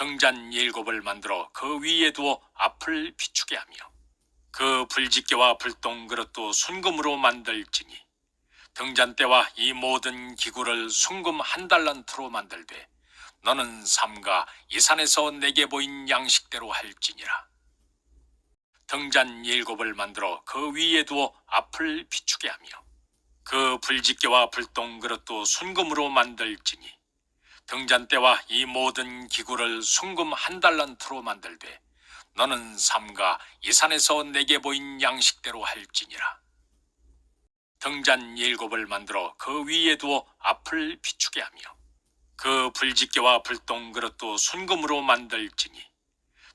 등잔 일곱을 만들어 그 위에 두어 앞을 비추게 하며 그 불집게와 불똥 그릇도 순금으로 만들지니 등잔대와 이 모든 기구를 순금 한 달란트로 만들되 너는 삼가 이 산에서 내게 보인 양식대로 할지니라. 등잔 일곱을 만들어 그 위에 두어 앞을 비추게 하며 그 불집게와 불똥 그릇도 순금으로 만들지니 등잔대와 이 모든 기구를 순금 한 달란트로 만들되 너는 삼가 이 산에서 내게 보인 양식대로 할지니라. 등잔 일곱을 만들어 그 위에 두어 앞을 비추게 하며 그 불집게와 불똥 그릇도 순금으로 만들지니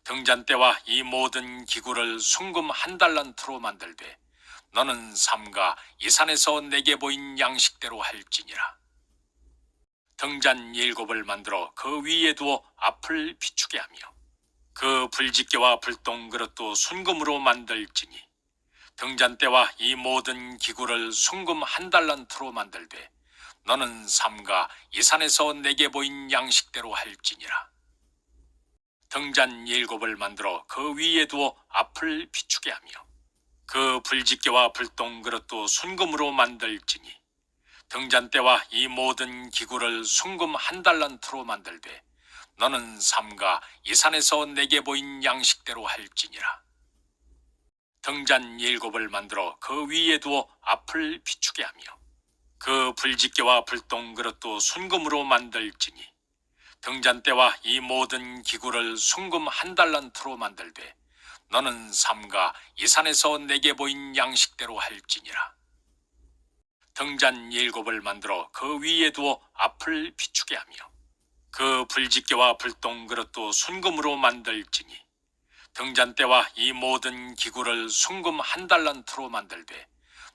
등잔대와 이 모든 기구를 순금 한 달란트로 만들되 너는 삼가 이 산에서 내게 보인 양식대로 할지니라 등잔 일곱을 만들어 그 위에 두어 앞을 비추게 하며 그 불집게와 불똥 그릇도 순금으로 만들지니 등잔대와 이 모든 기구를 순금 한 달란트로 만들되 너는 삼가 이 산에서 내게 보인 양식대로 할지니라. 등잔 일곱을 만들어 그 위에 두어 앞을 비추게 하며 그 불집게와 불똥 그릇도 순금으로 만들지니 등잔대와 이 모든 기구를 순금 한 달란트로 만들되 너는 삼가 이 산에서 내게 보인 양식대로 할지니라. 등잔 일곱을 만들어 그 위에 두어 앞을 비추게 하며 그 불집게와 불똥 그릇도 순금으로 만들지니 등잔대와 이 모든 기구를 순금 한 달란트로 만들되 너는 삼가 이 산에서 내게 보인 양식대로 할지니라 등잔 일곱을 만들어 그 위에 두어 앞을 비추게 하며 그 불집게와 불똥 그릇도 순금으로 만들지니 등잔대와 이 모든 기구를 순금 한 달란트로 만들되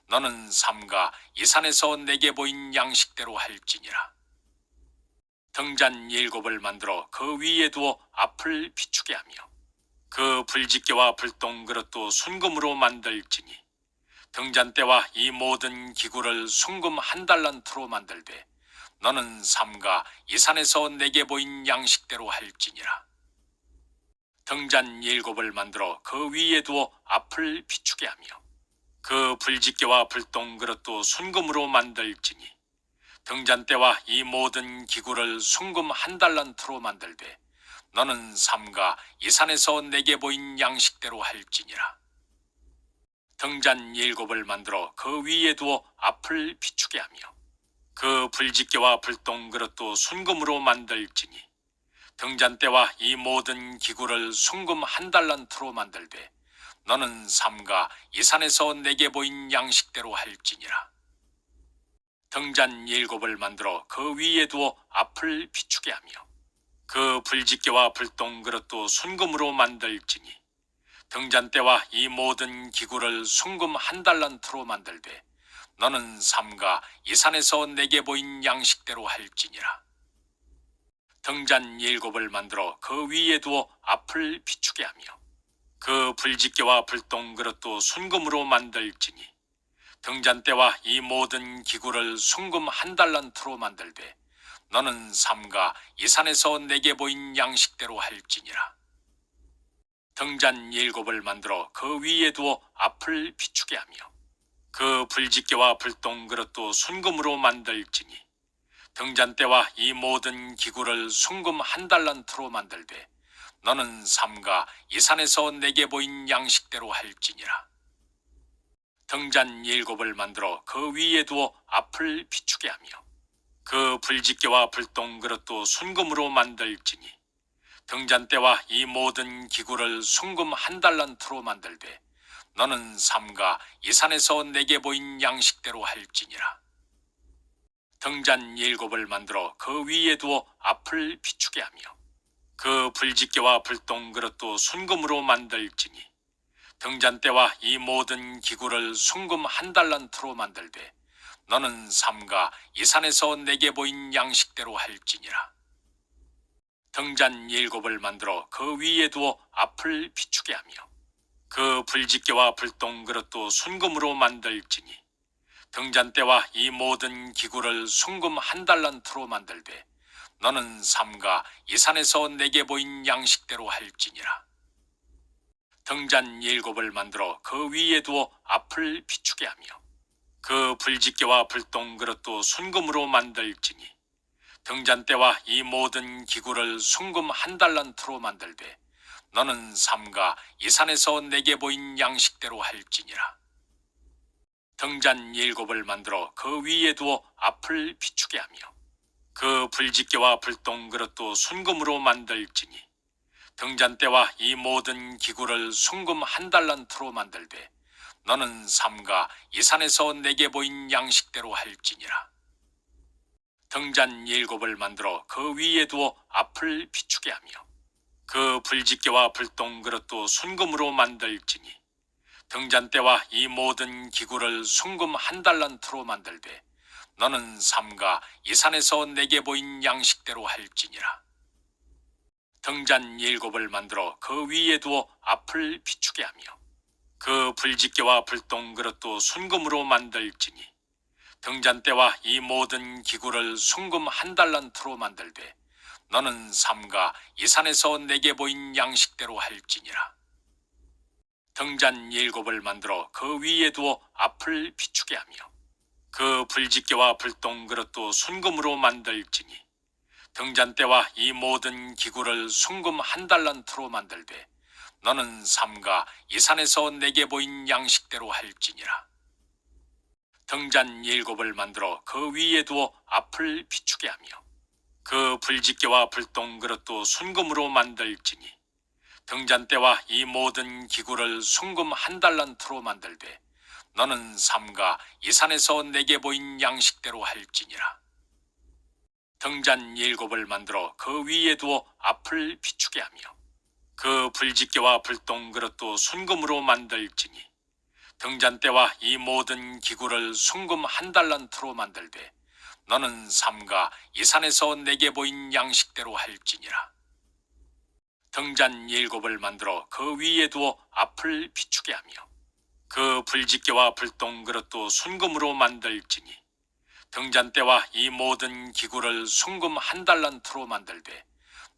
너는 삼가 이 산에서 내게 보인 양식대로 할지니라. 등잔 일곱을 만들어 그 위에 두어 앞을 비추게 하며 그 불집게와 불똥 그릇도 순금으로 만들지니 등잔대와 이 모든 기구를 순금 한 달란트로 만들되 너는 삼가 이 산에서 내게 보인 양식대로 할지니라. 등잔 일곱을 만들어 그 위에 두어 앞을 비추게 하며 그 불집게와 불똥 그릇도 순금으로 만들지니 등잔대와 이 모든 기구를 순금 한 달란트로 만들되 너는 삼가 이 산에서 내게 보인 양식대로 할지니라 등잔 일곱을 만들어 그 위에 두어 앞을 비추게 하며 그 불집게와 불똥 그릇도 순금으로 만들지니 등잔대와 이 모든 기구를 순금 한 달란트로 만들되 너는 삼가 이 산에서 내게 보인 양식대로 할지니라. 등잔 일곱을 만들어 그 위에 두어 앞을 비추게 하며 그 불집게와 불똥 그릇도 순금으로 만들지니 등잔대와 이 모든 기구를 순금 한 달란트로 만들되 너는 삼가 이 산에서 내게 보인 양식대로 할지니라. 등잔 일곱을 만들어 그 위에 두어 앞을 비추게 하며 그 불집게와 불똥 그릇도 순금으로 만들지니 등잔대와 이 모든 기구를 순금 한 달란트로 만들되 너는 삼가 이 산에서 내게 보인 양식대로 할지니라 등잔 일곱을 만들어 그 위에 두어 앞을 비추게 하며 그 불집게와 불똥 그릇도 순금으로 만들지니 등잔대와 이 모든 기구를 순금 한 달란트로 만들되 너는 삼가 이 산에서 내게 보인 양식대로 할지니라. 등잔 일곱을 만들어 그 위에 두어 앞을 비추게 하며 그 불집게와 불똥 그릇도 순금으로 만들지니 등잔대와 이 모든 기구를 순금 한 달란트로 만들되 너는 삼가 이 산에서 내게 보인 양식대로 할지니라. 등잔 일곱을 만들어 그 위에 두어 앞을 비추게 하며 그 불집게와 불똥 그릇도 순금으로 만들지니 등잔대와 이 모든 기구를 순금 한 달란트로 만들되 너는 삼가 이 산에서 내게 보인 양식대로 할지니라 등잔 일곱을 만들어 그 위에 두어 앞을 비추게 하며 그 불집게와 불똥 그릇도 순금으로 만들지니 등잔대와 이 모든 기구를 순금 한 달란트로 만들되 너는 삼가 이 산에서 내게 보인 양식대로 할지니라. 등잔 일곱을 만들어 그 위에 두어 앞을 비추게 하며 그 불집게와 불똥 그릇도 순금으로 만들지니 등잔대와 이 모든 기구를 순금 한 달란트로 만들되 너는 삼가 이 산에서 내게 보인 양식대로 할지니라. 등잔 일곱을 만들어 그 위에 두어 앞을 비추게 하며 그 불집게와 불똥 그릇도 순금으로 만들지니 등잔대와 이 모든 기구를 순금 한 달란트로 만들되 너는 삼가 이 산에서 내게 보인 양식대로 할지니라. 등잔 일곱을 만들어 그 위에 두어 앞을 비추게 하며 그 불집게와 불똥 그릇도 순금으로 만들지니 등잔대와 이 모든 기구를 순금 한 달란트로 만들되 너는 삼가 이 산에서 내게 보인 양식대로 할지니라. 등잔 일곱을 만들어 그 위에 두어 앞을 비추게 하며 그 불집게와 불똥 그릇도 순금으로 만들지니 등잔대와 이 모든 기구를 순금 한 달란트로 만들되 너는 삼가 이 산에서 내게 보인 양식대로 할지니라. 등잔 일곱을 만들어 그 위에 두어 앞을 비추게 하며 그 불집게와 불똥 그릇도 순금으로 만들지니 등잔대와 이 모든 기구를 순금 한 달란트로 만들되 너는 삼가 이 산에서 내게 보인 양식대로 할지니라. 등잔 일곱을 만들어 그 위에 두어 앞을 비추게 하며 그 불집게와 불똥 그릇도 순금으로 만들지니 등잔대와 이 모든 기구를 순금 한 달란트로 만들되 너는 삼가 이 산에서 내게 보인 양식대로 할지니라. 등잔 일곱을 만들어 그 위에 두어 앞을 비추게 하며 그 불집게와 불똥 그릇도 순금으로 만들지니 등잔대와 이 모든 기구를 순금 한 달란트로 만들되 너는 삼가 이 산에서 내게 보인 양식대로 할지니라. 등잔 일곱을 만들어 그 위에 두어 앞을 비추게 하며 그 불집게와 불똥 그릇도 순금으로 만들지니 등잔대와 이 모든 기구를 순금 한 달란트로 만들되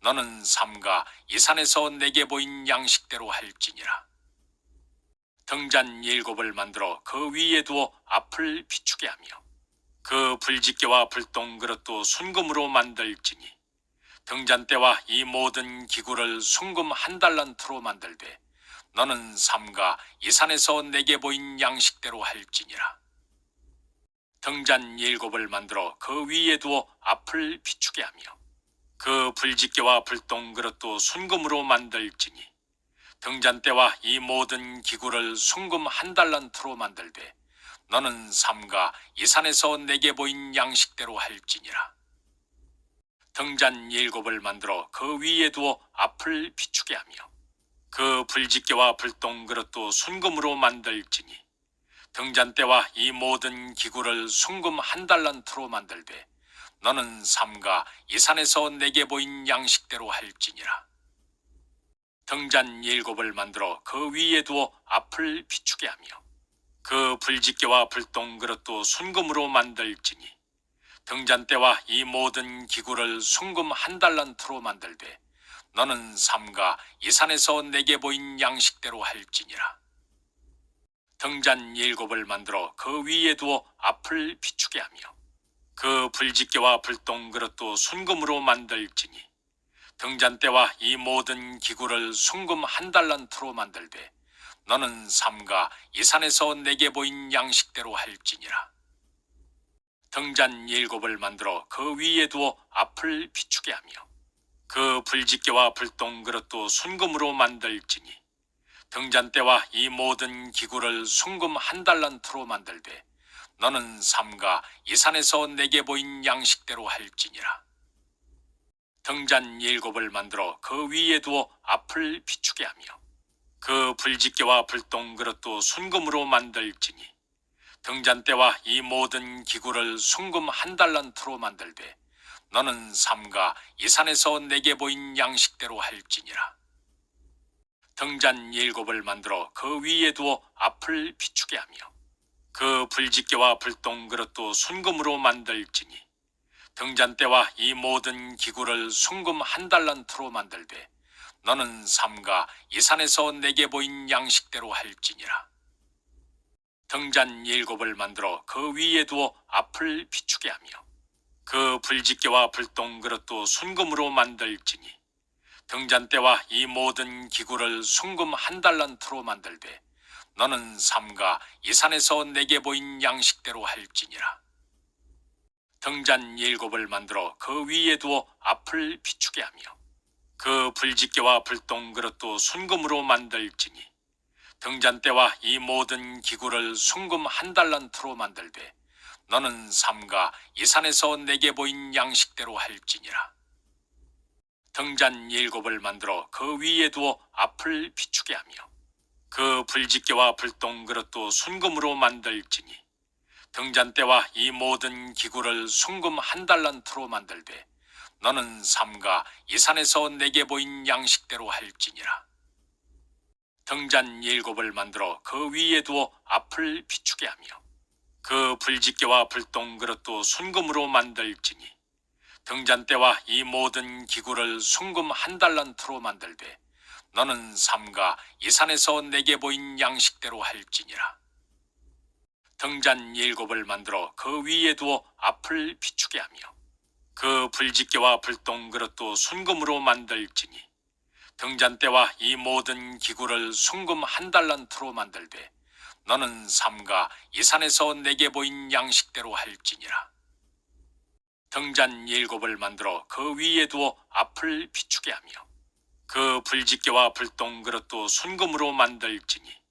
너는 삼가 이 산에서 내게 보인 양식대로 할지니라. 등잔 일곱을 만들어 그 위에 두어 앞을 비추게 하며 그 불집게와 불똥 그릇도 순금으로 만들지니 등잔대와 이 모든 기구를 순금 한 달란트로 만들되 너는 삼가 이 산에서 내게 보인 양식대로 할지니라. 등잔 일곱을 만들어 그 위에 두어 앞을 비추게 하며 그 불집게와 불똥 그릇도 순금으로 만들지니 등잔대와 이 모든 기구를 순금 한 달란트로 만들되 너는 삼가 이 산에서 내게 보인 양식대로 할지니라. 등잔 일곱을 만들어 그 위에 두어 앞을 비추게 하며 그 불집게와 불똥 그릇도 순금으로 만들지니 등잔대와 이 모든 기구를 순금 한 달란트로 만들되 너는 삼가 이 산에서 내게 보인 양식대로 할지니라. 등잔 일곱을 만들어 그 위에 두어 앞을 비추게 하며 그 불집게와 불똥 그릇도 순금으로 만들지니 등잔대와 이 모든 기구를 순금 한 달란트로 만들되 너는 삼가 이 산에서 내게 보인 양식대로 할지니라. 등잔 일곱을 만들어 그 위에 두어 앞을 비추게 하며 그 불집게와 불똥 그릇도 순금으로 만들지니 등잔대와 이 모든 기구를 순금 한 달란트로 만들되 너는 삼가 이 산에서 내게 보인 양식대로 할지니라. 등잔 일곱을 만들어 그 위에 두어 앞을 비추게 하며 그 불집게와 불똥 그릇도 순금으로 만들지니 등잔대와 이 모든 기구를 순금 한 달란트로 만들되 너는 삼가 이 산에서 내게 보인 양식대로 할지니라. 등잔 일곱을 만들어 그 위에 두어 앞을 비추게 하며 그 불집게와 불똥 그릇도 순금으로 만들지니 등잔대와 이 모든 기구를 순금 한 달란트로 만들되 너는 삼가 이 산에서 내게 보인 양식대로 할지니라. 등잔 일곱을 만들어 그 위에 두어 앞을 비추게 하며 그 불집게와 불똥 그릇도 순금으로 만들지니 등잔대와 이 모든 기구를 순금 한 달란트로 만들되 너는 삼가 이 산에서 내게 보인 양식대로 할지니라. 등잔 일곱을 만들어 그 위에 두어 앞을 비추게 하며 그 불집게와 불똥 그릇도 순금으로 만들지니 등잔대와 이 모든 기구를 순금 한 달란트로 만들되 너는 삼가 이 산에서 내게 보인 양식대로 할지니라. 등잔 일곱을 만들어 그 위에 두어 앞을 비추게 하며 그 불집게와 불똥 그릇도 순금으로 만들지니 등잔대와 이 모든 기구를 순금 한 달란트로 만들되 너는 삼가 이 산에서 내게 보인 양식대로 할지니라. 등잔 일곱을 만들어 그 위에 두어 앞을 비추게 하며 그 불집게와 불똥 그릇도 순금으로 만들지니 등잔대와 이 모든 기구를 순금 한 달란트로 만들되 너는 삼가 이 산에서 내게 보인 양식대로 할지니라. 등잔 일곱을 만들어 그 위에 두어 앞을 비추게 하며 그 불집게와 불똥 그릇도 순금으로 만들지니 등잔대와 이 모든 기구를 순금 한 달란트로 만들되 너는 삼가 이 산에서 내게 보인 양식대로 할지니라. 등잔 일곱을 만들어 그 위에 두어 앞을 비추게 하며 그 불집게와 불똥 그릇도 순금으로 만들지니 등잔대와 이 모든 기구를 순금 한 달란트로 만들되 너는 삼가 이 산에서 내게 보인 양식대로 할지니라. 등잔 일곱을 만들어 그 위에 두어 앞을 비추게 하며 그 불집게와 불똥 그릇도 순금으로 만들지니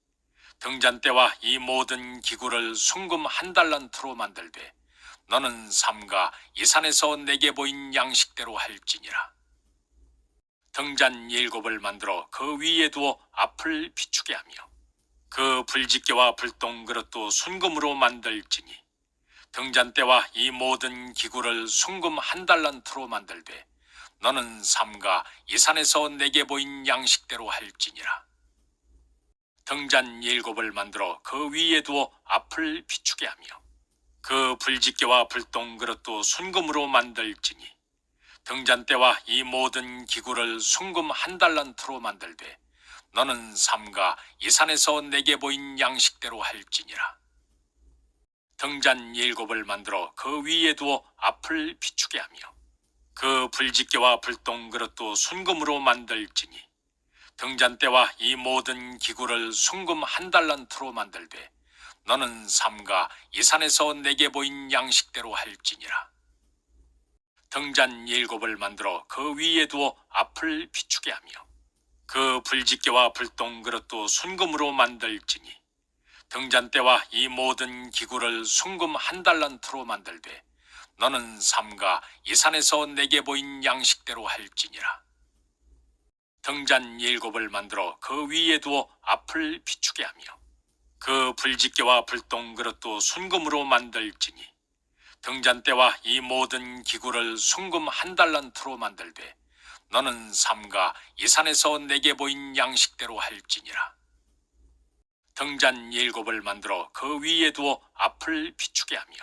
등잔대와 이 모든 기구를 순금 한 달란트로 만들되 너는 삼가 이 산에서 내게 보인 양식대로 할지니라. 등잔 일곱을 만들어 그 위에 두어 앞을 비추게 하며 그 불집게와 불똥 그릇도 순금으로 만들지니 등잔대와 이 모든 기구를 순금 한 달란트로 만들되 너는 삼가 이 산에서 내게 보인 양식대로 할지니라. 등잔 일곱을 만들어 그 위에 두어 앞을 비추게 하며 그 불집게와 불똥 그릇도 순금으로 만들지니 등잔대와 이 모든 기구를 순금 한 달란트로 만들되 너는 삼가 이 산에서 내게 보인 양식대로 할지니라. 등잔 일곱을 만들어 그 위에 두어 앞을 비추게 하며 그 불집게와 불똥 그릇도 순금으로 만들지니 등잔대와 이 모든 기구를 순금 한 달란트로 만들되 너는 삼가 이 산에서 내게 보인 양식대로 할지니라. 등잔 일곱을 만들어 그 위에 두어 앞을 비추게 하며 그 불집게와 불똥 그릇도 순금으로 만들지니 등잔대와 이 모든 기구를 순금 한 달란트로 만들되 너는 삼가 이 산에서 내게 보인 양식대로 할지니라. 등잔 일곱을 만들어 그 위에 두어 앞을 비추게 하며 그 불집게와 불똥 그릇도 순금으로 만들지니 등잔대와 이 모든 기구를 순금 한 달란트로 만들되 너는 삼가 이 산에서 내게 보인 양식대로 할지니라. 등잔 일곱을 만들어 그 위에 두어 앞을 비추게 하며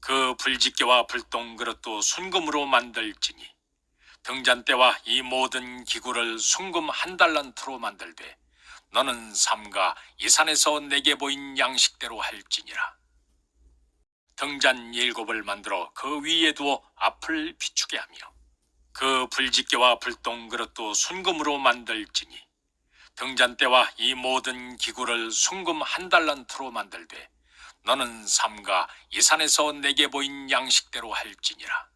그 불집게와 불똥 그릇도 순금으로 만들지니 등잔대와 이 모든 기구를 순금 한 달란트로 만들되 너는 삼가 이 산에서 내게 보인 양식대로 할지니라. 등잔 일곱을 만들어 그 위에 두어 앞을 비추게 하며 그 불집게와 불똥 그릇도 순금으로 만들지니 등잔대와 이 모든 기구를 순금 한 달란트로 만들되 너는 삼가 이 산에서 내게 보인 양식대로 할지니라.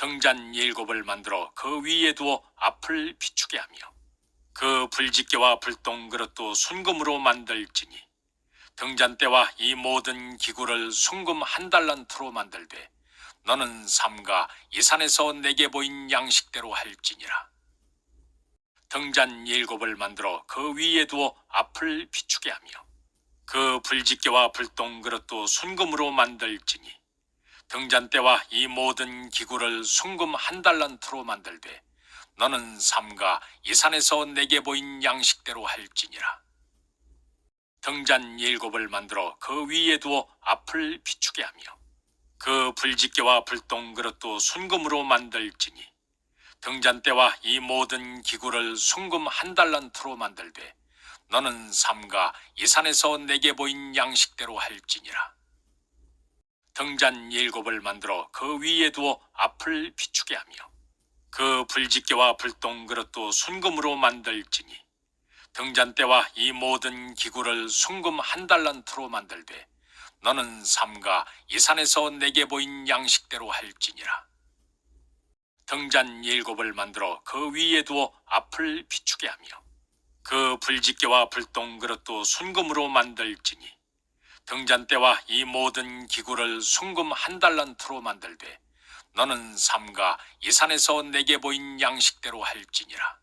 등잔 일곱을 만들어 그 위에 두어 앞을 비추게 하며 그 불집게와 불똥 그릇도 순금으로 만들지니 등잔대와 이 모든 기구를 순금 한 달란트로 만들되 너는 삼가 이 산에서 내게 보인 양식대로 할지니라. 등잔 일곱을 만들어 그 위에 두어 앞을 비추게 하며 그 불집게와 불똥 그릇도 순금으로 만들지니 등잔대와 이 모든 기구를 순금 한 달란트로 만들되 너는 삼가 이 산에서 내게 보인 양식대로 할지니라. 등잔 일곱을 만들어 그 위에 두어 앞을 비추게 하며 그 불집게와 불똥 그릇도 순금으로 만들지니 등잔대와 이 모든 기구를 순금 한 달란트로 만들되 너는 삼가 이 산에서 내게 보인 양식대로 할지니라. 등잔 일곱을 만들어 그 위에 두어 앞을 비추게 하며 그 불집게와 불똥그릇도 순금으로 만들지니 등잔대와 이 모든 기구를 순금 한 달란트로 만들되 너는 삼가 이 산에서 내게 보인 양식대로 할지니라. 등잔 일곱을 만들어 그 위에 두어 앞을 비추게 하며 그 불집게와 불똥그릇도 순금으로 만들지니 등잔대와 이 모든 기구를 순금 한 달란트로 만들되 너는 삼가 이 산에서 내게 보인 양식대로 할지니라.